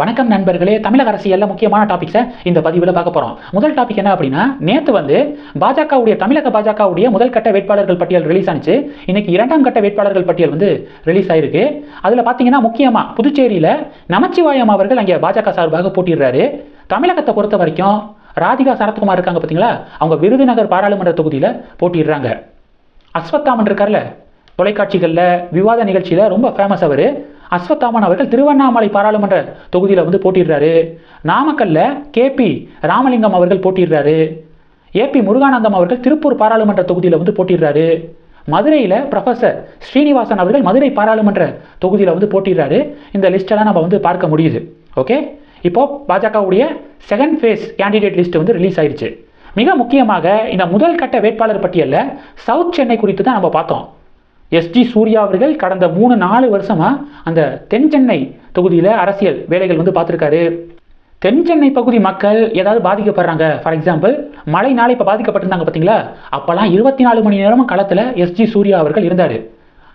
வணக்கம் நண்பர்களே. தமிழக அரசியலில் முக்கியமான டாபிக்ஸை இந்த பதிவில் பார்க்க போகிறோம் முதல் டாபிக் என்ன அப்படின்னா நேற்று வந்து பாஜகவுடைய தமிழக பாஜகவுடைய முதல் கட்ட வேட்பாளர்கள் பட்டியல் ரிலீஸ் ஆனிச்சு. இன்னைக்கு இரண்டாம் கட்ட வேட்பாளர்கள் பட்டியல் வந்து ரிலீஸ் ஆயிருக்கு. அதில் பார்த்தீங்கன்னா முக்கியமாக புதுச்சேரியில் நமச்சிவாயம் அவர்கள் அங்கே பாஜக சார்பாக போட்டிடுறாரு தமிழகத்தை பொறுத்த வரைக்கும் ராதிகா சரத்குமார் இருக்காங்க பார்த்தீங்களா அவங்க விருதுநகர் பாராளுமன்ற தொகுதியில் போட்டிடுறாங்க அஸ்வத்தாமன் இருக்கார்ல தொலைக்காட்சிகளில் விவாத நிகழ்ச்சியில் ரொம்ப ஃபேமஸ் அவர். அஸ்வத்தாமன் அவர்கள் திருவண்ணாமலை பாராளுமன்ற தொகுதியில் வந்து போட்டிடுறாரு நாமக்கல்ல கேபி ராமலிங்கம் அவர்கள் போட்டிடுறாரு ஏபி முருகானந்தம் அவர்கள் திருப்பூர் பாராளுமன்ற தொகுதியில் வந்து போட்டிடுறாரு மதுரையில் ப்ரொஃபசர் ஸ்ரீனிவாசன் அவர்கள் மதுரை பாராளுமன்ற தொகுதியில் வந்து போட்டிடுறாரு இந்த லிஸ்டெல்லாம் நம்ம வந்து பார்க்க முடியுது. ஓகே? இப்போ பாஜகவுடைய செகண்ட் ஃபேஸ் கேண்டிடேட் லிஸ்ட் வந்து ரிலீஸ் ஆயிடுச்சு. மிக முக்கியமாக இந்த முதல் கட்ட வேட்பாளர் பட்டியலில் சவுத் சென்னை குறித்து தான் நம்ம பார்த்தோம். எஸ்ஜி சூர்யா அவர்கள் கடந்த மூணு நாலு வருஷமாக அந்த தென் சென்னை தொகுதியில் அரசியல் வேலைகள் வந்து பார்த்துருக்காரு. தென் சென்னை பகுதி மக்கள் ஏதாவது பாதிக்கப்படுறாங்க. ஃபார் எக்ஸாம்பிள் மழைனால இப்போ பாதிக்கப்பட்டிருந்தாங்க பார்த்தீங்களா? அப்போல்லாம் இருபத்தி நாலு மணி நேரமும் களத்தில் எஸ்ஜி சூர்யா அவர்கள் இருந்தார்.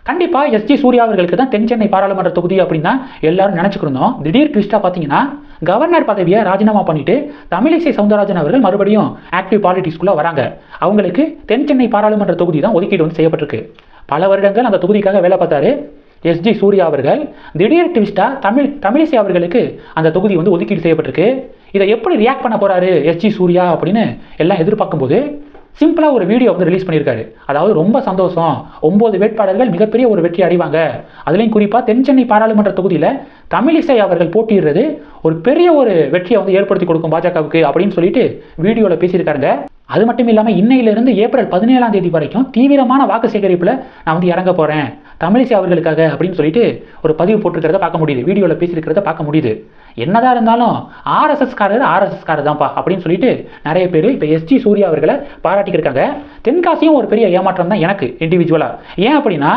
கண்டிப்பாக எஸ்ஜி சூர்யா அவர்களுக்கு தான் தென் சென்னை பாராளுமன்ற தொகுதி அப்படின்னு தான் எல்லாரும் நினச்சிக்கிருந்தோம் திடீர் ட்விஸ்ட்டாக பார்த்தீங்கன்னா கவர்னர் பதவியை ராஜினாமா பண்ணிட்டு தமிழிசை சவுந்தரராஜன் அவர்கள் மறுபடியும் ஆக்டிவ் பாலிட்டிக்ஸ்குள்ளே வராங்க. அவங்களுக்கு தென் சென்னை பாராளுமன்ற தொகுதி தான் ஒதுக்கீடு வந்து செய்யப்பட்டிருக்கு. பல வருடங்கள் அந்த தொகுதிக்காக வேலை பார்த்தாரு. எஸ்ஜி சூர்யா அவர்கள். திடீர் ட்விஸ்ட்டாக தமிழ் தமிழிசை அவர்களுக்கு அந்த தொகுதி வந்து ஒதுக்கீடு செய்யப்பட்டிருக்கு. இதை எப்படி ரியாக்ட் பண்ண போறாரு எஸ்ஜி சூர்யா அப்படின்னு எல்லாம் எதிர்பார்க்கும்போது சிம்பிளாக ஒரு வீடியோ வந்து ரிலீஸ் பண்ணியிருக்காரு. அதாவது ரொம்ப சந்தோஷம். ஒம்பது வேட்பாளர்கள் மிகப்பெரிய ஒரு வெற்றி அடைவாங்க. அதுலேயும் குறிப்பாக தென் சென்னை பாராளுமன்ற தொகுதியில் தமிழிசை அவர்கள் போட்டியிடுறது ஒரு பெரிய ஒரு வெற்றியை வந்து ஏற்படுத்தி கொடுக்கும் பாஜகவுக்கு அப்படின்னு சொல்லிட்டு வீடியோவில் பேசியிருக்காருங்க. அது மட்டும் இல்லாமல் இன்னையிலிருந்து ஏப்ரல் பதினேழாம் தேதி வரைக்கும் தீவிரமான வாக்கு சேகரிப்பில் நான் வந்து இறங்க போகிறேன் தமிழிசை அவர்களுக்காக அப்படின்னு சொல்லிட்டு ஒரு பதிவு போட்டிருக்கிறத பார்க்க முடியுது. வீடியோவில் பேசியிருக்கிறத பார்க்க முடியுது. என்னதான் இருந்தாலும் ஆர்எஸ்எஸ்காரர் ஆர்எஸ்எஸ்காரர் தான்ப்பா அப்படின்னு சொல்லிட்டு நிறைய பேர் இப்போ எஸ்ஜி சூர்யா அவர்களை பாராட்டிக்கிருக்காங்க தென்காசியும் ஒரு பெரிய ஏமாற்றம் தான் எனக்கு இண்டிவிஜுவலாக ஏன் அப்படின்னா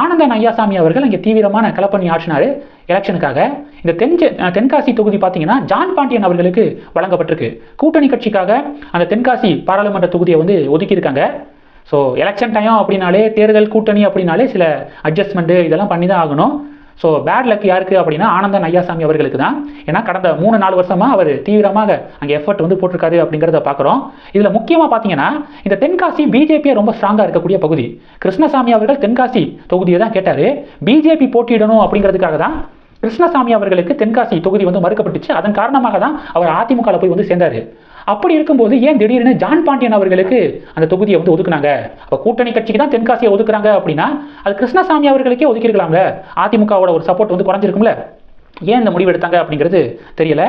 ஆனந்தன் ஐயாசாமி அவர்கள் இங்கே தீவிரமான களப்பணி ஆற்றினார் எலெக்ஷனுக்காக. இந்த தென் தென்காசி தொகுதி பார்த்தீங்கன்னா ஜான் பாண்டியன் அவர்களுக்கு வழங்கப்பட்டிருக்கு. கூட்டணி கட்சிக்காக அந்த தென்காசி பாராளுமன்ற தொகுதியை வந்து ஒதுக்கியிருக்காங்க. ஸோ எலெக்ஷன் டைம் அப்படின்னாலே தேர்தல் கூட்டணி அப்படின்னாலே சில அட்ஜஸ்ட்மெண்ட்டு இதெல்லாம் பண்ணி தான் ஆகணும். ஸோ பேட் லக் யாருக்கு அப்படின்னா ஆனந்தன் ஐயாசாமி அவர்களுக்கு தான். ஏன்னா கடந்த மூணு நாலு வருஷமாக அவர் தீவிரமாக அங்கே எஃபர்ட் வந்து போட்டிருக்காரு அப்படிங்கிறத பார்க்குறோம் இதில் முக்கியமாக பார்த்தீங்கன்னா இந்த தென்காசி பிஜேபியை ரொம்ப ஸ்ட்ராங்காக இருக்கக்கூடிய பகுதி. கிருஷ்ணசாமி அவர்கள் தென்காசி தொகுதியை தான் கேட்டார். பிஜேபி போட்டியிடணும் அப்படிங்கிறதுக்காக தான் கிருஷ்ணசாமி அவர்களுக்கு தென்காசி தொகுதி வந்து மறுக்கப்பட்டுச்சு. அதன் காரணமாக தான் அவர் அதிமுகவில் போய் வந்து சேர்ந்தார். அப்படி இருக்கும்போது ஏன் திடீர்னு ஜான் பாண்டியன் அவர்களுக்கு அந்த தொகுதியை வந்து ஒதுக்குனாங்க? அப்போ கூட்டணி கட்சிக்கு தான் தென்காசியை ஒதுக்குறாங்க அப்படின்னா அது கிருஷ்ணசாமி அவர்களுக்கே ஒதுக்கிருக்கலாம்ல அதிமுகவோட ஒரு சப்போர்ட் வந்து குறைஞ்சிருக்கும்ல? ஏன் இந்த முடிவு எடுத்தாங்க அப்படிங்கிறது தெரியல.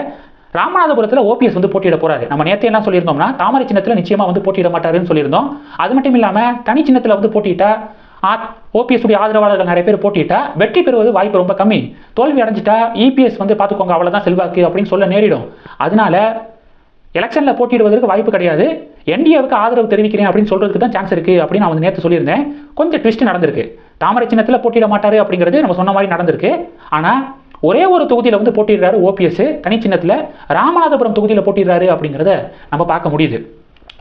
ராமநாதபுரத்தில் ஓபிஎஸ் வந்து போட்டியிட போறாரு. நம்ம நேற்று என்ன சொல்லியிருந்தோம்னா தாமரை சின்னத்தில் நிச்சயமாக வந்து போட்டியிட மாட்டாருன்னு சொல்லியிருந்தோம். அது மட்டும் இல்லாமல் தனி சின்னத்தில் வந்து போட்டியிட்டா ஓபிஎஸ் உடைய ஆதரவாளர்கள் நிறைய பேர் போட்டிட்டா வெற்றி பெறுவது வாய்ப்பு ரொம்ப கம்மி. தோல்வி அடைஞ்சிட்டா இபிஎஸ் வந்து பார்த்துக்கோங்க அவ்வளோதான் செல்வாக்கு அப்படின்னு சொல்ல நேரிடும். அதனால எலெக்ஷனில் போட்டியிடுவதற்கு வாய்ப்பு கிடையாது. என்டிஏவுக்கு ஆதரவு தெரிவிக்கிறேன் அப்படின்னு சொல்றதுக்கு தான் சான்ஸ் இருக்கு அப்படின்னு நான் வந்து நேற்று சொல்லியிருந்தேன். கொஞ்சம் ட்விஸ்ட் நடந்திருக்கு. தாமரை சின்னத்தில் போட்டியிட மாட்டாரு அப்படிங்கிறது நம்ம சொன்ன மாதிரி நடந்திருக்கு. ஆனால் ஒரே ஒரு தொகுதியில் வந்து போட்டிடுறாரு ஓபிஎஸ் தனி சின்னத்தில் ராமநாதபுரம் தொகுதியில் போட்டிடுறாரு அப்படிங்கிறத நம்ம பார்க்க முடியுது.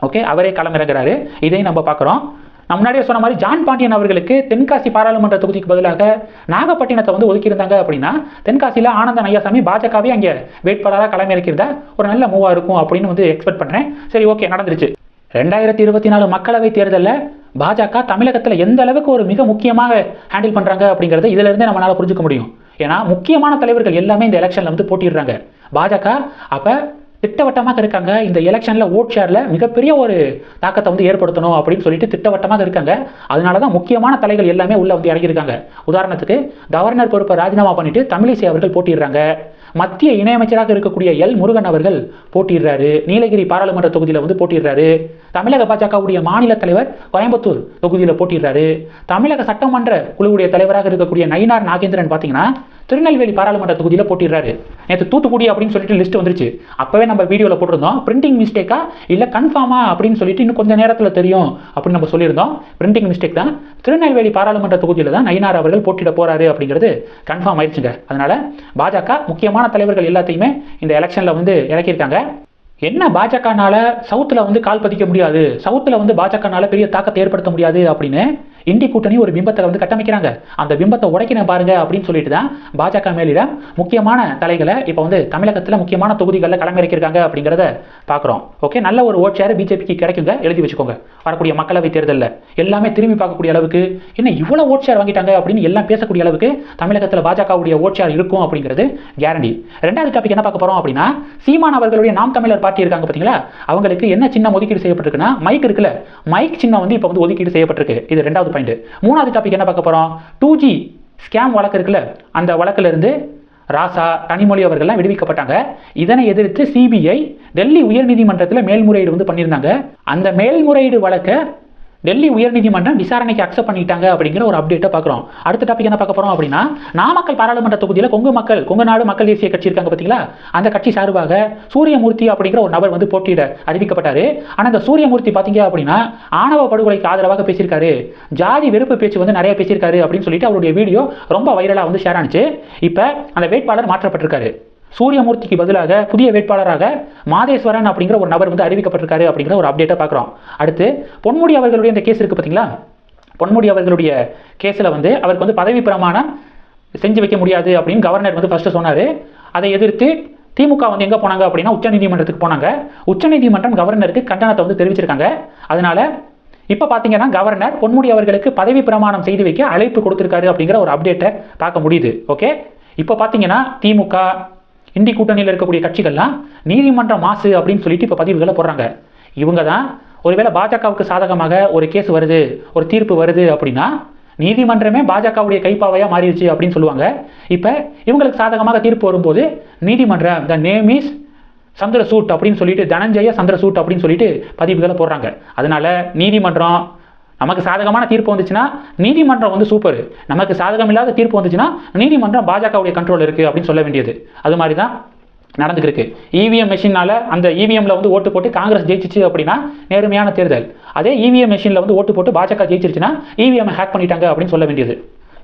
ஓகே அவரே களமிறங்குறாரு. இதையும் நம்ம பார்க்குறோம். நான் முன்னாடியே சொன்ன மாதிரி ஜான் பாண்டியன் அவர்களுக்கு தென்காசி பாராளுமன்ற தொகுதிக்கு பதிலாக நாகப்பட்டினத்தை வந்து ஒதுக்கியிருந்தாங்க அப்படின்னா தென்காசியில் ஆனந்த நையாசாமி பாஜகவே அங்கே வேட்பாளராக களமிறக்கிறதா ஒரு நல்ல மூவாக இருக்கும் அப்படின்னு வந்து எக்ஸ்பெக்ட் பண்ணுறேன் சரி ஓகே நடந்துருச்சு. ரெண்டாயிரத்தி இருபத்தி நாலு மக்களவை தேர்தலில் பாஜக தமிழகத்தில் எந்த அளவுக்கு ஒரு மிக முக்கியமாக ஹேண்டில் பண்ணுறாங்க அப்படிங்கிறத இதிலிருந்தே நம்மளால் புரிஞ்சுக்க முடியும். ஏன்னா முக்கியமான தலைவர்கள் எல்லாமே இந்த எலெக்ஷனில் வந்து போட்டிடுறாங்க பாஜக அப்போ திட்டவட்டமாக இருக்காங்க. இந்த எலெக்ஷனில் ஓட் ஷேரில் மிகப்பெரிய ஒரு தாக்கத்தை வந்து ஏற்படுத்தணும் அப்படின்னு சொல்லிட்டு திட்டவட்டமாக இருக்காங்க. அதனால தான் முக்கியமான தலைகள் எல்லாமே உள்ள வந்து இறங்கியிருக்காங்க. உதாரணத்துக்கு கவர்னர் பொறுப்பை ராஜினாமா பண்ணிட்டு தமிழிசை அவர்கள் போட்டிடுறாங்க மத்திய இணையமைச்சராக இருக்கக்கூடிய எல். முருகன் அவர்கள் போட்டிடுறாரு நீலகிரி பாராளுமன்ற தொகுதியில் வந்து போட்டிடுறாரு தமிழக பாஜகவுடைய மாநில தலைவர் கோயம்புத்தூர் தொகுதியில் போட்டிடுறாரு தமிழக சட்டமன்ற குழுவுடைய தலைவராக இருக்கக்கூடிய நயினார் நாகேந்திரன் பார்த்தீங்கன்னா திருநெல்வேலி பாராளுமன்ற தொகுதியில் போட்டிடுறாரு. நேற்று தூத்துக்குடி அப்படின்னு சொல்லிட்டு லிஸ்ட் வந்துருச்சு. அப்போவே நம்ம வீடியோவில் போட்டிருந்தோம். பிரிண்டிங் மிஸ்டேக்கா இல்லை கன்ஃபார்மா அப்படின்னு சொல்லிட்டு இன்னும் கொஞ்சம் நேரத்தில் தெரியும் அப்படின்னு நம்ம சொல்லியிருந்தோம். பிரிண்டிங் மிஸ்டேக் தான். திருநெல்வேலி பாராளுமன்ற தொகுதியில் தான் நயினார் அவர்கள் போட்டியிட போகிறாரு அப்படிங்கிறது கன்ஃபார்ம் ஆயிடுச்சுங்க. அதனால் பாஜக முக்கியமான தலைவர்கள் எல்லாத்தையுமே இந்த எலெக்ஷனில் வந்து இறக்கியிருக்காங்க. என்ன பாஜகனால சவுத்தில் வந்து கால் பதிக்க முடியாது? சவுத்தில் வந்து பாஜகனால பெரிய தாக்கத்தை ஏற்படுத்த முடியாது அப்படின்னு இந்தி கூட்டணி ஒரு பிம்பத்தை வந்து கட்டமைக்கிறாங்க. அந்த பிம்பத்தை உடைக்கணும் பாருங்க அப்படின்னு சொல்லிட்டு தான் பாஜக மேலிடம் முக்கியமான தலைகளை இப்போ வந்து தமிழகத்தில் முக்கியமான தொகுதிகளில் களமிறக்கிருக்காங்க அப்படிங்கிறத பார்க்குறோம் ஓகே நல்ல ஒரு ஓட் ஷேர் பிஜேபிக்கு கிடைக்குங்க. எழுதி வச்சுக்கோங்க. வரக்கூடிய மக்களவை தேர்தலில். எல்லாமே திரும்பி பார்க்கக்கூடிய அளவுக்கு என்ன இவ்வளோ ஓட் ஷேர் வாங்கிட்டாங்க அப்படின்னு எல்லாம் பேசக்கூடிய அளவுக்கு தமிழகத்தில் பாஜகவுடைய ஓட் ஷேர் இருக்கும் அப்படிங்கிறது கேரண்டி ரெண்டாவது டாபிக் என்ன பார்க்க போகிறோம் அப்படின்னா சீமான் அவர்களுடைய நாம் தமிழர் பார்ட்டி இருக்காங்க பார்த்தீங்களா? அவங்களுக்கு என்ன சின்ன ஒதுக்கீடு செய்யப்பட்டிருக்குன்னா மைக் இருக்குல்ல? மைக் சின்னம் வந்து இப்போ வந்து ஒதுக்கீடு செய்யப்பட்டிருக்கு. இது ரெண்டாவது பாயிண்ட் மூணாவது டாபிக் என்ன பார்க்க போகிறோம் டூ ஜி ஸ்கேம் வழக்கு இருக்குல்ல அந்த வழக்கிலிருந்து ராசா கனிமொழி அவர்கள்லாம் விடுவிக்கப்பட்டாங்க. இதனை எதிர்த்து சிபிஐ டெல்லி உயர்நீதிமன்றத்தில் மேல்முறையீடு வந்து பண்ணியிருந்தாங்க. அந்த மேல்முறையீடு வழக்கை டெல்லி உயர்நீதிமன்றம் விசாரணைக்கு அக்செப்ட் பண்ணிட்டாங்க அப்படிங்கிற ஒரு அப்டேட்டை பார்க்குறோம். அடுத்த டாபிக் என்ன பார்க்க போகிறோம் அப்படின்னா நாமக்கல் பாராளுமன்ற தொகுதியில் கொங்கு மக்கள் கொங்கு நாடு மக்கள் தேசிய கட்சி இருக்காங்க பார்த்தீங்களா? அந்த கட்சி சார்பாக சூரியமூர்த்தி அப்படிங்கிற ஒரு நபர் வந்து போட்டியிட அறிவிக்கப்பட்டாரு. ஆனால் அந்த சூரியமூர்த்தி பார்த்தீங்க அப்படின்னா ஆணவ படுகொலைக்கு ஆதரவாக பேசியிருக்காரு. ஜாதி வெறுப்பு பேச்சு வந்து நிறைய பேசியிருக்காரு அப்படின்னு சொல்லிட்டு அவருடைய வீடியோ ரொம்ப வைரலாக வந்து ஷேர் ஆனிச்சு. இப்போ அந்த வேட்பாளர் மாற்றப்பட்டிருக்காரு. சூரியமூர்த்திக்கு பதிலாக புதிய வேட்பாளராக மாதேஸ்வரன் அப்படிங்கிற ஒரு நபர் வந்து அறிவிக்கப்பட்டிருக்காரு அப்படிங்கிற ஒரு அப்டேட்டை பார்க்குறோம். அடுத்து பொன்முடி அவர்களுடைய இந்த கேஸ் இருக்குது பார்த்தீங்களா பொன்முடி அவர்களுடைய கேஸில் வந்து அவருக்கு வந்து பதவி பிரமாணம் செஞ்சு வைக்க முடியாது அப்படின்னு கவர்னர் வந்து ஃபர்ஸ்ட்டு சொன்னார். அதை எதிர்த்து திமுக வந்து எங்கே போனாங்க அப்படின்னா உச்சநீதிமன்றத்துக்கு போனாங்க. உச்சநீதிமன்றம் கவர்னருக்கு கண்டனத்தை வந்து தெரிவிச்சிருக்காங்க. அதனால இப்போ பார்த்தீங்கன்னா கவர்னர் பொன்முடி அவர்களுக்கு பதவி பிரமாணம் செய்து வைக்க அழைப்பு கொடுத்துருக்காரு அப்படிங்கிற ஒரு அப்டேட்டை பார்க்க முடியுது. ஓகே இப்போ பார்த்தீங்கன்னா திமுக இந்தி கூட்டணியில் இருக்கக்கூடிய கட்சிகள்லாம் நீதிமன்ற மாசு அப்படின்னு சொல்லிட்டு இப்போ பதிவுகளை போடுறாங்க. இவங்க தான் ஒருவேளை பாஜகவுக்கு சாதகமாக ஒரு கேஸ் வருது ஒரு தீர்ப்பு வருது அப்படின்னா நீதிமன்றமே பாஜகவுடைய கைப்பாவையாக மாறிடுச்சு அப்படின்னு சொல்லுவாங்க. இப்போ இவங்களுக்கு சாதகமாக தீர்ப்பு வரும்போது நீதிமன்றம் த நேம் இஸ் சந்திரசூட் அப்படின்னு சொல்லிட்டு தனஞ்சய சந்திரசூட் அப்படின்னு சொல்லிட்டு பதிவுகளை போடுறாங்க. அதனால நீதிமன்றம் நமக்கு சாதகமான தீர்ப்பு வந்துச்சுன்னா நீதிமன்றம் வந்து சூப்பர் நமக்கு சாதகம் இல்லாத தீர்ப்பு வந்துச்சுன்னா நீதிமன்றம் பாஜகவுடைய கண்ட்ரோல் இருக்குது அப்படின்னு சொல்ல வேண்டியது. அது மாதிரி தான் நடந்துக்கிருக்கு இவிஎம் மெஷினால் அந்த இவிஎம்ல வந்து ஓட்டு போட்டு காங்கிரஸ் ஜெயிச்சிச்சு அப்படின்னா நேர்மையான தேர்தல். அதே இவிஎம் மெஷினில் வந்து ஓட்டு போட்டு பாஜக ஜெயிச்சிருச்சுன்னா இவிஎம் ஹேக் பண்ணிட்டாங்க அப்படின்னு சொல்ல வேண்டியது.